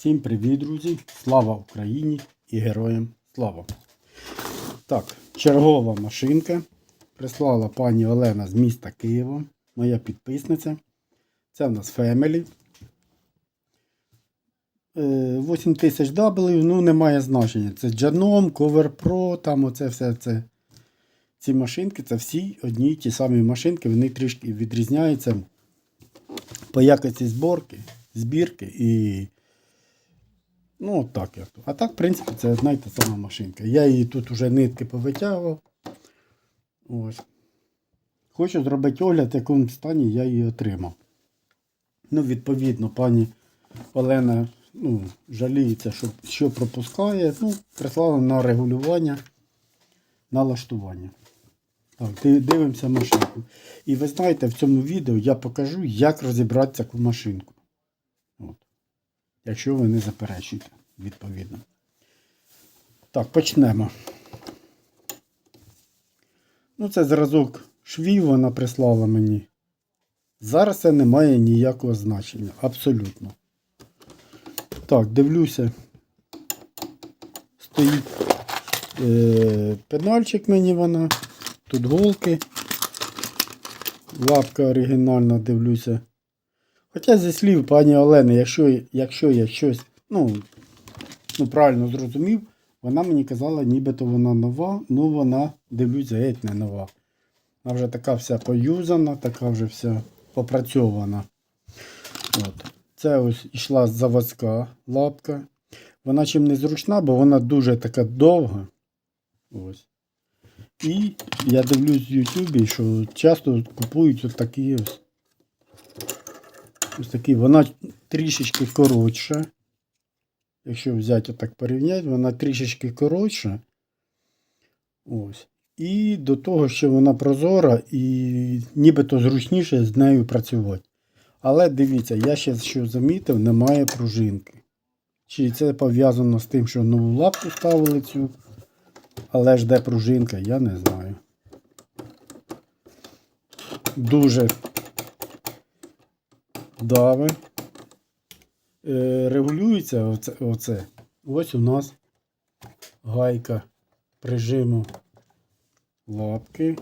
Всім привіт, друзі! Слава Україні і героям слава! Так, чергова машинка. Прислала пані Олена з міста Києва, моя підписниця. Це в нас Family. 8000 W, ну немає значення. Це Janome, Cover Pro, там оце все це. Ці машинки це всі одні й ті самі машинки, вони трішки відрізняються по якості зборки, збірки і. Ну, от так як то. А так, в принципі, це та сама машинка. Я її тут вже нитки повитягував. Ось. Хочу зробити огляд, в якому стані я її отримав. Ну, відповідно, пані Олена ну, жаліється, що, що пропускає. Ну, прислала на регулювання, налаштування. Так, дивимося машинку. І ви знаєте, в цьому відео я покажу, як розібрати таку машинку. Якщо ви не заперечуєте, відповідно. Так, почнемо. Ну, це зразок швів вона прислала мені. Зараз це не має ніякого значення. Абсолютно. Так, дивлюся. Стоїть е, пенальчик мені вона. Тут голки. Лапка оригінальна, дивлюся. Хоча зі слів пані Олени, якщо, якщо я щось ну, ну, правильно зрозумів, вона мені казала, нібито вона нова, ну вона, дивлюся, геть не нова. Вона вже така вся поюзана, така вже вся попрацьована. От. Це ось йшла заводська лапка. Вона чим не зручна, бо вона дуже така довга. Ось. І я дивлюсь в Ютубі, що часто купують от такі ось. Ось такі. Вона трішечки коротша. Якщо взяти отак порівняти, вона трішечки коротша. Ось. І до того, що вона прозора і нібито зручніше з нею працювати. Але дивіться, я ще що замітив, немає пружинки. Чи це пов'язано з тим, що нову лапку ставили цю, але ж де пружинка, я не знаю. Дуже дави. Е, регулюється оце, оце. Ось у нас гайка прижиму лапки.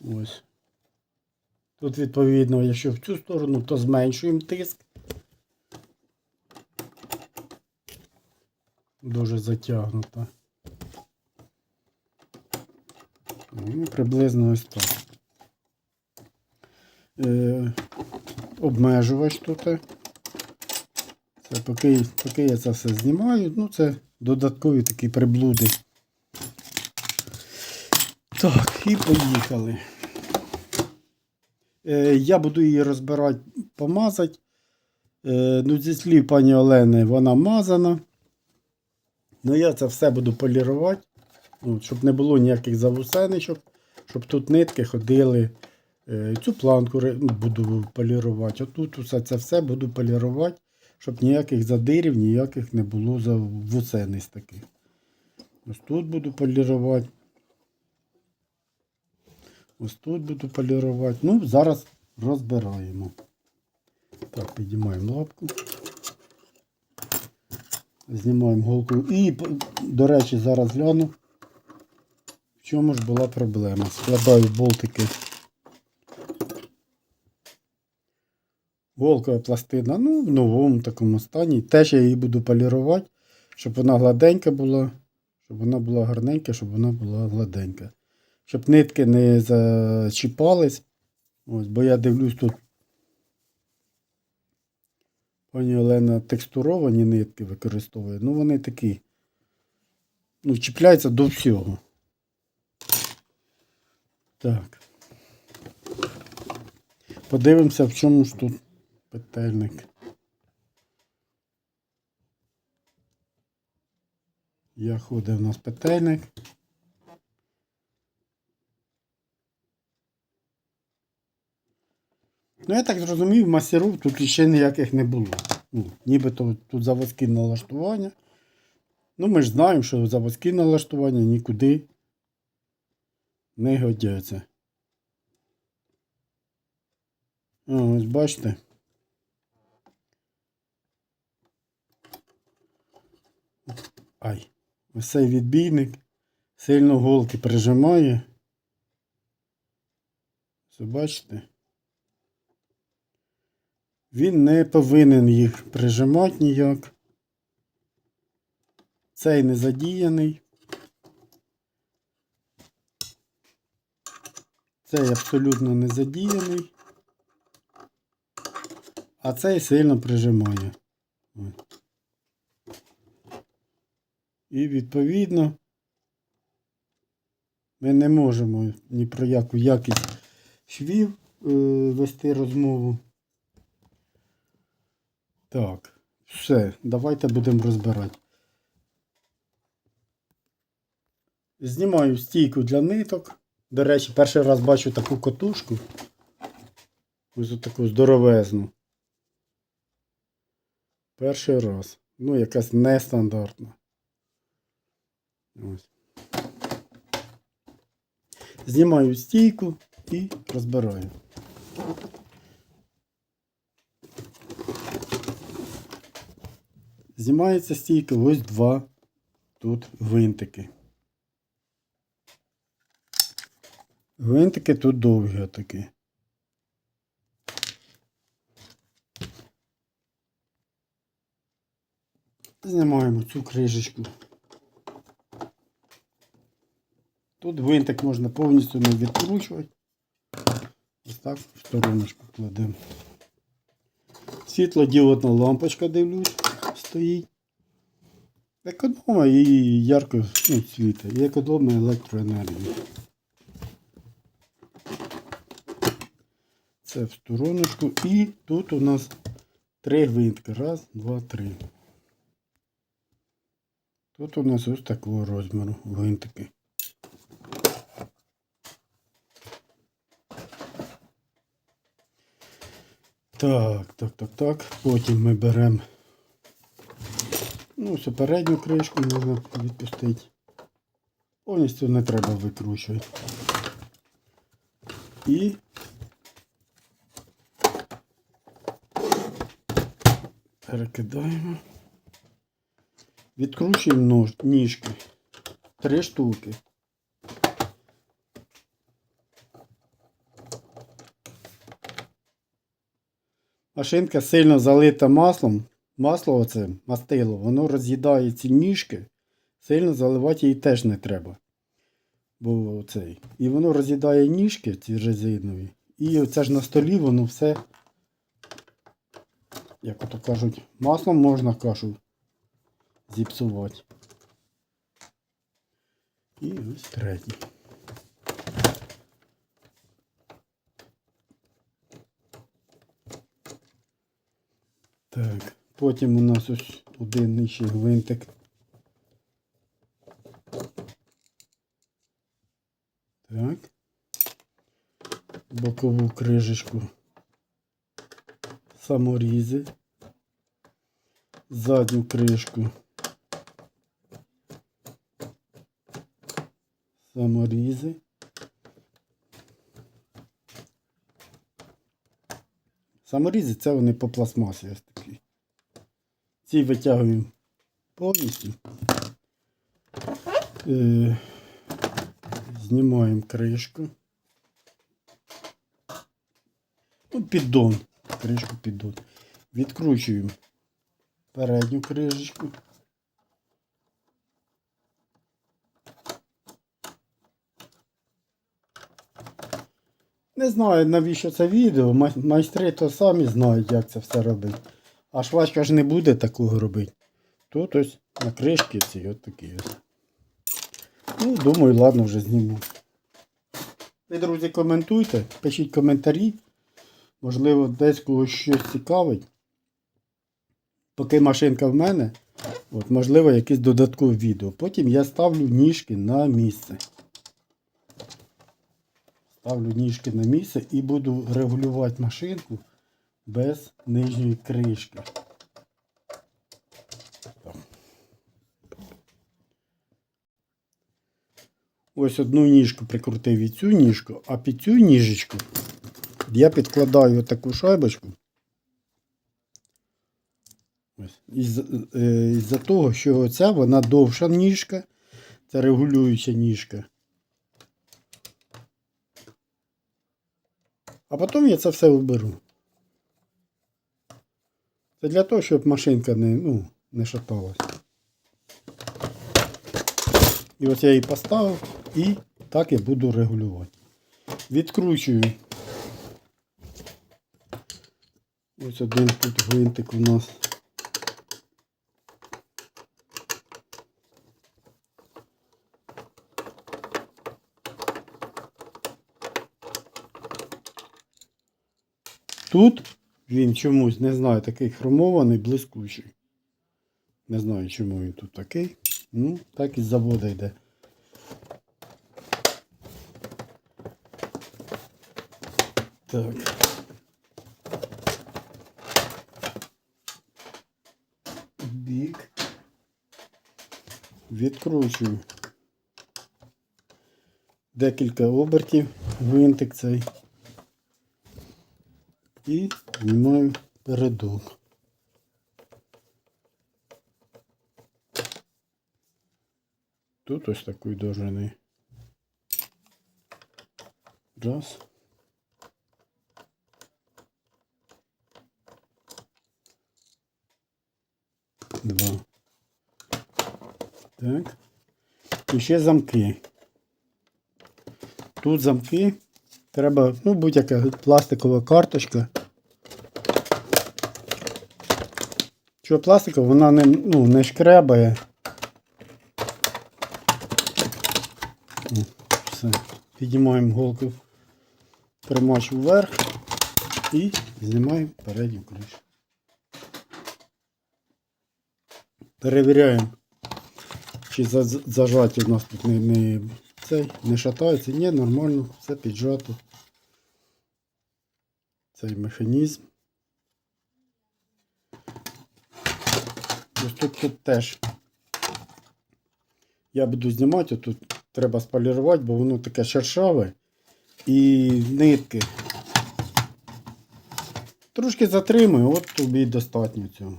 Ось. Тут, відповідно, якщо в цю сторону, то зменшуємо тиск. Дуже затягнута. Ну, приблизно ось так. Е, обмежувач тут. Це поки, поки я це все знімаю, ну це додаткові такі приблуди. Так, і поїхали. Е, я буду її розбирати, помазати. Е, ну, зі слів пані Олени, вона мазана. Ну, я це все буду полірувати, ну, щоб не було ніяких завусеничок, щоб тут нитки ходили. Е, Цю планку ну, буду полірувати. Отут усе це все буду полірувати, щоб ніяких задирів, ніяких не було завусениць таких. Ось тут буду полірувати. Ось тут буду полірувати. Ну, зараз розбираємо. Так, підіймаємо лапку. Знімаємо голку. І, до речі, зараз гляну. В чому ж була проблема. Складаю болтики. Голкова пластина, ну, в новому такому стані. Теж я її буду полірувати, щоб вона гладенька була, щоб вона була гарненька, щоб вона була гладенька. Щоб нитки не зачіпались. Ось, бо я дивлюсь тут. Пані Олена текстуровані нитки використовує. Ну, вони такі. Ну, чіпляються до всього. Так. Подивимося, в чому ж тут петельник. Я ходив у нас петельник. Ну, я так зрозумів, мастерів тут ще ніяких не було. Ну, нібито тут заводські налаштування. Ну, ми ж знаємо, що заводські налаштування нікуди не годяться. Ось бачите. Ось цей відбійник сильно голки прижимає. Це бачите? Він не повинен їх прижимати ніяк. Цей не задіяний. Цей абсолютно не задіяний. А цей сильно прижимає. Ось. І відповідно ми не можемо ні про яку якість швів е, вести розмову. Так, все, давайте будемо розбирати. Знімаю стійку для ниток. До речі, перший раз бачу таку котушку. Ось таку здоровезну. Перший раз. Ну, якась нестандартна. Ось. Знімаю стійку і розбираю. Знімається стійка ось два тут гвинтики. Гвинтики тут довгі такі. Знімаємо цю кришечку. Тут гвинтик можна повністю не відкручувати. Ось так в стороночку кладемо. Світлодіодна лампочка, дивлюсь, стоїть. Економа і ярко ну, світить. І економа електроенергію. Це в стороночку. І тут у нас три гвинтки. Раз, два, три. Тут у нас ось такого розміру гвинтики. Так, так, так, так. Потім ми беремо. Ну, все передню кришку можна відпустити. Повністю не треба викручувати. І перекидаємо. Відкручуємо ніжки. Три штуки. Машинка сильно залита маслом. Масло оце, мастило, воно роз'їдає ці ніжки. Сильно заливати її теж не треба. Бо цей. І воно роз'їдає ніжки, ці резинові. І оце ж на столі воно все, як ото кажуть, маслом можна кашу зіпсувати. І ось третій. Так, потім у нас ось один нижчий гвинтик. Так. Бокову крижечку. Саморізи. Задню кришку. Саморізи. Саморізи це вони по пластмасі. Ці витягуємо повністю. Е, знімаємо кришку. Ну, піддон. Кришку піддон. Відкручуємо передню кришечку. Не знаю, навіщо це відео. Майстри то самі знають, як це все робити. А швачка ж не буде такого робити. Тут ось на кришки ці от такі. Ну, думаю, ладно, вже зніму. Ви, друзі, коментуйте, пишіть коментарі. Можливо, десь когось щось цікавить. Поки машинка в мене, от, можливо, якесь додаткове відео. Потім я ставлю ніжки на місце. Ставлю ніжки на місце і буду регулювати машинку без нижньої кришки. Ось одну ніжку прикрутив і цю ніжку, а під цю ніжечку я підкладаю таку шайбочку. Е, із-за того, що оця вона довша ніжка, це регулююча ніжка. А потім я це все уберу. Це для того, щоб машинка не, ну, не шаталась. І ось я її поставив і так я буду регулювати. Відкручую. Ось один тут гвинтик у нас. Тут він чомусь, не знаю, такий хромований, блискучий. Не знаю, чому він тут такий. Ну, так із заводу йде. Так. Бік. Відкручую. Декілька обертів, гвинтик цей. І знімаю передок. Тут ось такий довжини. Раз. Два. Так. І ще замки. Тут замки. Треба, ну, будь-яка пластикова карточка. Що пластикова, вона не, ну, не шкребає. Все. Піднімаємо голку примач вверх і знімаємо передню кришу. Перевіряємо, чи за- зажаті у нас тут не, не, цей, не шатається. Ні, нормально, все піджато. Цей механізм. Тут, теж. Я буду знімати, тут треба сполірувати, бо воно таке шершаве і нитки. Трошки затримую, от тобі і достатньо цього.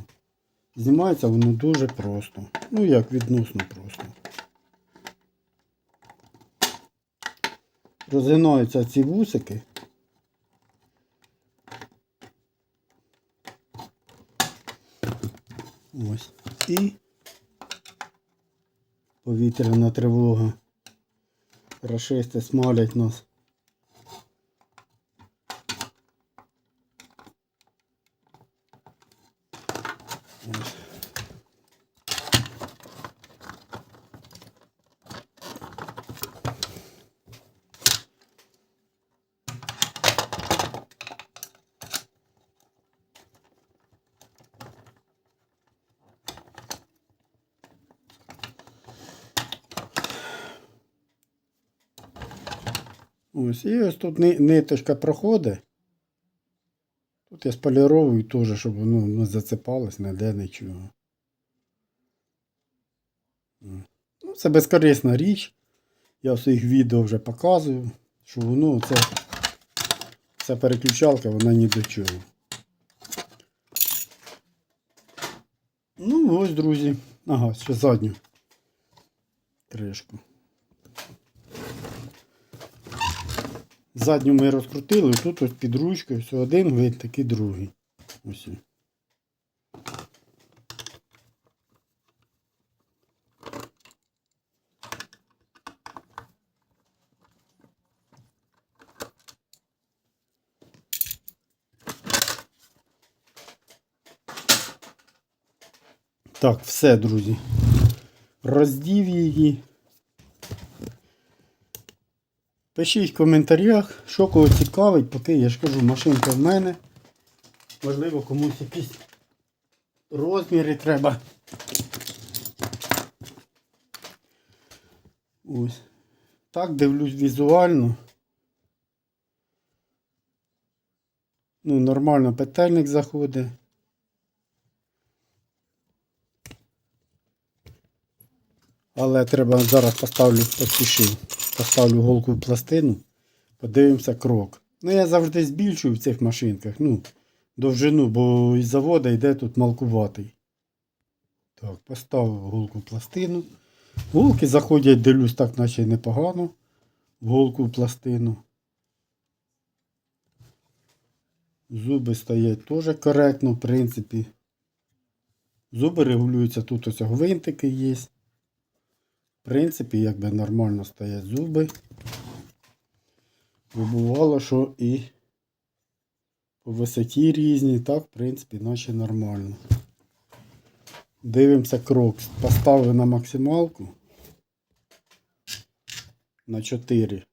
Знімається воно дуже просто. Ну як відносно просто. Розгинаються ці вусики. Ось. І повітряна тривога. Рашисти смалять нас. Ось. Ось, тут ниточка проходить. Тут я споліровую теж, щоб воно не зацепалось ніде нічого. Ну, це безкорисна річ. Я в своїх відео вже показую, що воно це, ця переключалка, вона ні до чого. Ну ось, друзі. Ага, ще задню кришку. Задню ми розкрутили, тут ось під ручкою все один гвинтик і другий. Ось. Так, все, друзі. Роздів її. Пишіть в коментарях, що кого цікавить, поки я ж кажу, машинка в мене. Можливо, комусь якісь розміри треба. Ось. Так дивлюсь візуально. Ну, нормально петельник заходить. Але треба зараз поставлю, поспішив. Поставлю голку в пластину, подивимося крок. Ну, я завжди збільшую в цих машинках. Ну, довжину, бо із заводу йде тут малкуватий. Так, поставив голку в пластину. Голки заходять, дивлюсь, так наче непогано. В голку в пластину. Зуби стоять теж коректно, в принципі. Зуби регулюються, тут ось гвинтики є. В принципі, якби нормально стоять зуби. Бувало, що і по висоті різні, так, в принципі, наче нормально. Дивимося крок. Поставив на максималку. На 4.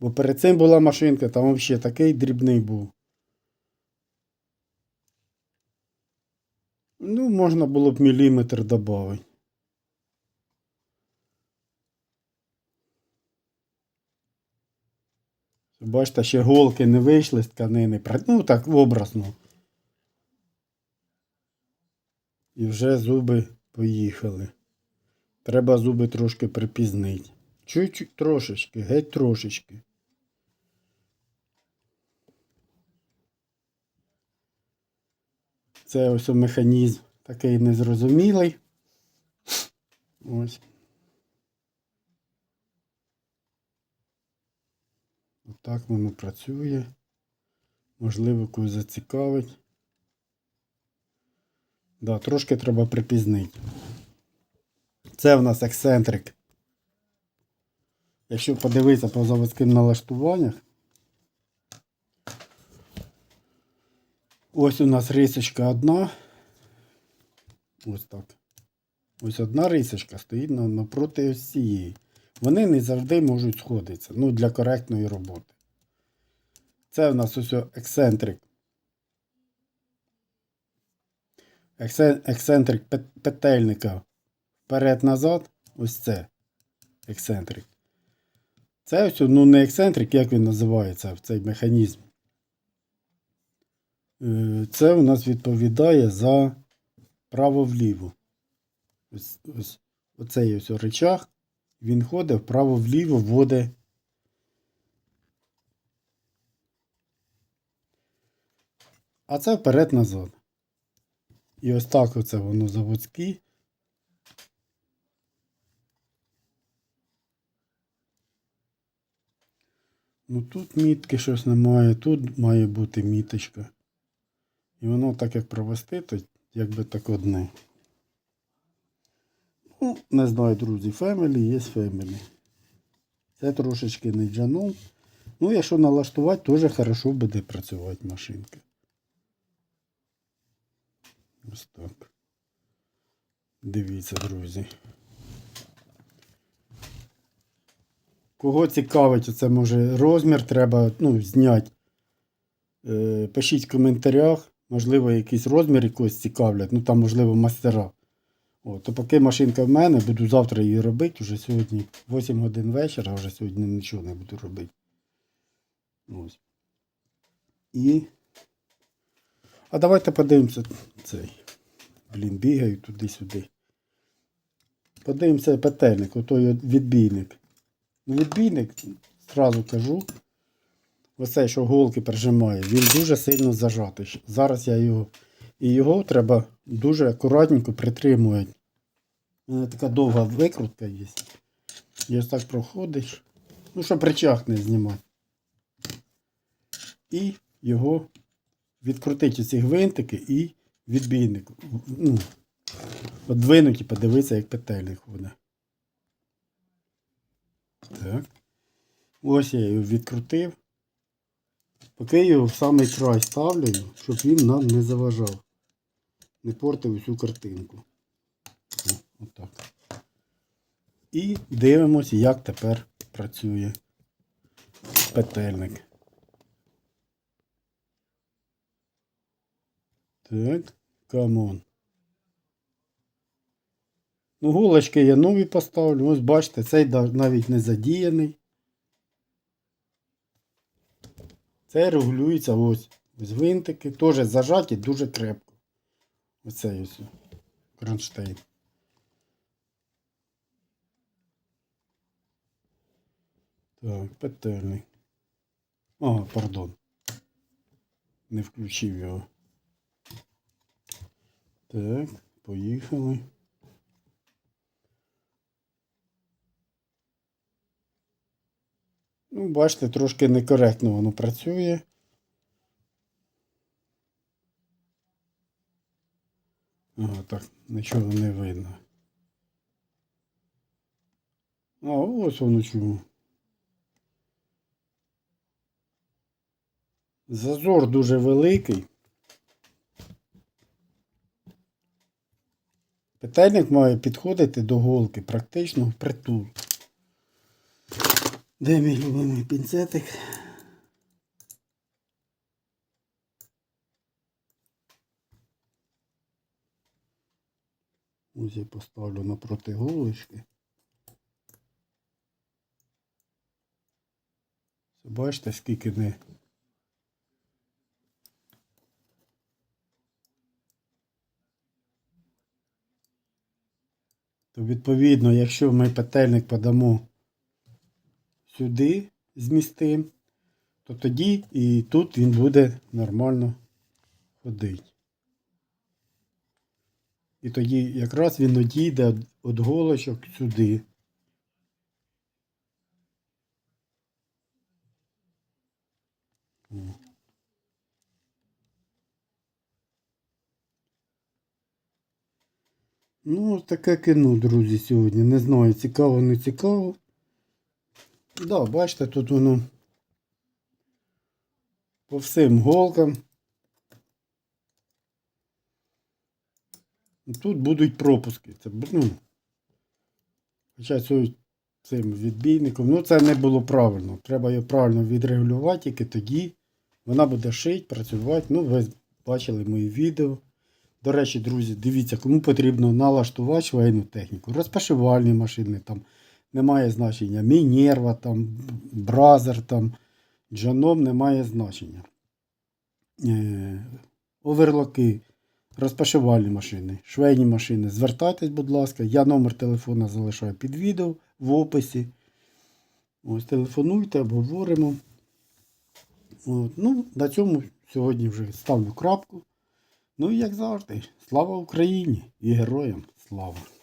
Бо перед цим була машинка, там взагалі такий дрібний був. Ну, можна було б міліметр додати. Бачите, ще голки не вийшли з тканини. Ну, так образно. І вже зуби поїхали. Треба зуби трошки припізнити. Чуть-чуть трошечки, геть трошечки. Це ось механізм такий незрозумілий. Ось. Отак воно працює. Можливо, когось зацікавить. Да, трошки треба припізнити. Це в нас ексцентрик. Якщо подивитися по заводським налаштуваннях. Ось у нас рисочка одна. Ось так. Ось одна рисочка стоїть на- напроти ось цієї. Вони не завжди можуть сходитися. Ну, для коректної роботи. Це в нас ось ексцентрик. Ексцентрик петельника вперед-назад. Ось це ексцентрик. Це ось, ну не ексцентрик, як він називається цей механізм. Е, Це у нас відповідає за право-вліво. Ось, ось, оцей ось речах, він ходить вправо-вліво, вводить. А це вперед-назад. І ось так оце воно заводські. Ну тут мітки щось немає, тут має бути міточка. І воно так як провести, то якби так одне. Ну, не знаю, друзі, Family є Family. Це трошечки не джанув. Ну, якщо налаштувати, теж хорошо буде працювати машинка. Ось так. Дивіться, друзі. Кого цікавить, оце може розмір треба ну, зняти. Е, пишіть в коментарях. Можливо, якийсь розмір якогось цікавлять. Ну там, можливо, мастера. О, то поки машинка в мене, буду завтра її робити. Уже сьогодні 8 годин вечора, вже сьогодні нічого не буду робити. Ось. І. А давайте подивимося цей. Блін, бігаю туди-сюди. Подивимося петельник, отой відбійник. Ну, відбійник, зразу кажу, оцей, що голки прижимає, він дуже сильно зажатий. Зараз я його. І його треба дуже акуратненько притримувати. У мене така довга викрутка є. І ось так проходиш. Ну, щоб речах не знімати. І його відкрутити ці гвинтики і відбійник. Ну, одвинуть і подивитися, як петельник буде. Так. Ось я його відкрутив. Поки його в самий край ставлю, щоб він нам не заважав. Не портив усю картинку. Отак. І дивимося, як тепер працює петельник. Так, камон. Ну, голочки я нові поставлю. Ось бачите, цей навіть не задіяний. Це регулюється ось. Ось гвинтики. Теж зажаті дуже крепко. Оцей ось кронштейн. Так, петельний. Ага, пардон. Не включив його. Так, поїхали. Ну, бачите, трошки некоректно воно працює. Ага, так, нічого не видно. А, ось воно чому. Зазор дуже великий. Петельник має підходити до голки практично впритул. Де мій любимий пінцетик? Ось я поставлю напроти голочки. Це Бачите, скільки не. То відповідно, якщо ми петельник подамо сюди змістимо, то тоді і тут він буде нормально ходити. І тоді якраз він одійде від голочок сюди. Ну, таке кіно, друзі, сьогодні. Не знаю, цікаво, не цікаво. Да, бачите, тут воно по всім голкам. Тут будуть пропуски. Це, ну, хоча цим відбійником, ну це не було правильно. Треба його правильно відрегулювати, тільки тоді вона буде шити, працювати. Ну, ви бачили мої відео. До речі, друзі, дивіться, кому потрібно налаштувати швейну техніку. Розпашивальні машини, там немає значення. Мінерва, там, бразер, там, джаном немає значення. Е, оверлоки, розпашивальні машини, швейні машини. Звертайтесь, будь ласка. Я номер телефона залишаю під відео в описі. Ось телефонуйте, обговоримо. От. Ну, на цьому сьогодні вже ставлю крапку. Ну і як завжди, слава Україні і героям слава!